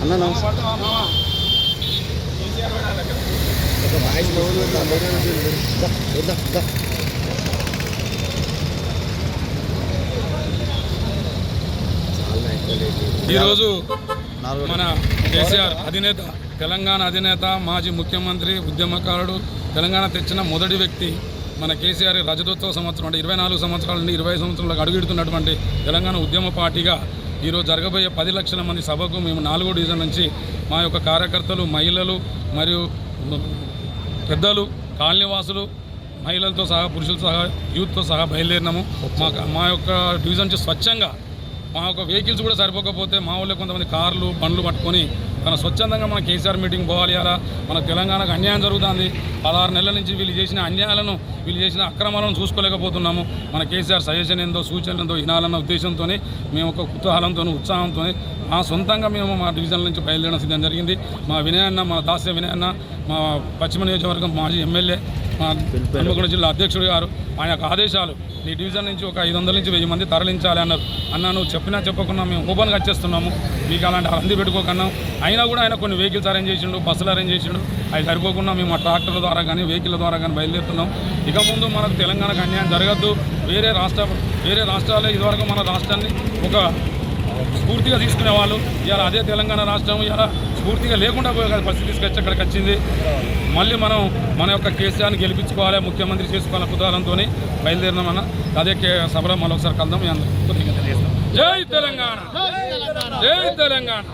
అన్న నమస్తే. ఈరోజు మన కేసీఆర్ అధినేత తెలంగాణ అధినేత మాజీ ముఖ్యమంత్రి ఉద్యమకారుడు తెలంగాణ తెచ్చిన మొదటి వ్యక్తి మన కేసీఆర్ రజతోత్సవ సంవత్సరం అంటే ఇరవై నాలుగు సంవత్సరాల నుండి ఇరవై సంవత్సరాలకు అడుగుడుతున్నటువంటి తెలంగాణ ఉద్యమ పార్టీగా ఈరోజు జరగబోయే పది లక్షల మంది సభకు మేము నాలుగో డివిజన్ నుంచి మా యొక్క కార్యకర్తలు మహిళలు మరియు పెద్దలు కాలనీవాసులు మహిళలతో సహా పురుషులతో సహా యూత్తో సహా బయలుదేరినాము. మా మా యొక్క డివిజన్ నుంచి స్వచ్ఛంగా మా యొక్క వెహికల్స్ కూడా సరిపోకపోతే మా ఊళ్ళో కొంతమంది కార్లు బండ్లు పట్టుకొని మన స్వచ్ఛందంగా మన కేసీఆర్ మీటింగ్ పోవాలి అలా మన తెలంగాణకు అన్యాయం జరుగుతుంది. పదహారు నెలల నుంచి వీళ్ళు చేసిన అన్యాయాలను వీళ్ళు చేసిన అక్రమాలను చూసుకోలేకపోతున్నాము. మన కేసీఆర్ సజెషన్ ఏందో సూచనలు ఏందో వినాలన్న ఉద్దేశంతో మేము ఒక కుతూహలంతో ఉత్సాహంతో మా సొంతంగా మేము మా డివిజన్ నుంచి బయలుదేరడం సిద్ధం జరిగింది. మా వినయన్న మా దాస్య వినయన్న మా పశ్చిమ నియోజకవర్గం మాజీ ఎమ్మెల్యే మా జిల్లా అధ్యక్షుడు గారు ఆయన యొక్క ఆదేశాలు. ఈ డివిజన్ నుంచి ఒక ఐదు వందల నుంచి వెయ్యి మంది తరలించాలి అన్నారు. అన్నాను నువ్వు చెప్పినా చెప్పకుండా మేము ఓపెన్గా వచ్చేస్తున్నాము మీకు అలాంటి అంది పెట్టుకోకన్నాం. అయినా కూడా ఆయన కొన్ని వెహికల్స్ అరేంజ్ చేసిండు బస్సులు అరేంజ్ చేసిండు. అవి సరిపోకుండా మేము ఆ ట్రాక్టర్ల ద్వారా కానీ వెహికల్ ద్వారా కానీ బయలుదేరుతున్నాం. ఇక ముందు మనకు తెలంగాణకు అన్యాయం జరగద్దు. వేరే రాష్ట్ర వేరే రాష్ట్రాలే ఇదివరకు మన రాష్ట్రాన్ని ఒక స్ఫూర్తిగా తీసుకునే వాళ్ళు. ఇవాళ అదే తెలంగాణ రాష్ట్రం ఇలా స్ఫూర్తిగా లేకుండా పోయే కదా పరిస్థితి తీసుకొచ్చి అక్కడికి వచ్చింది. మళ్ళీ మనం మన యొక్క కేసీఆర్ని గెలిపించుకోవాలి ముఖ్యమంత్రి చేసుకోవాలి కుతూహలంతో బయలుదేరినామన్న అదే కే సభలో మరొకసారి కలుద్దాం. తెలియజేస్తాం జై తెలంగాణ! జై తెలంగాణ!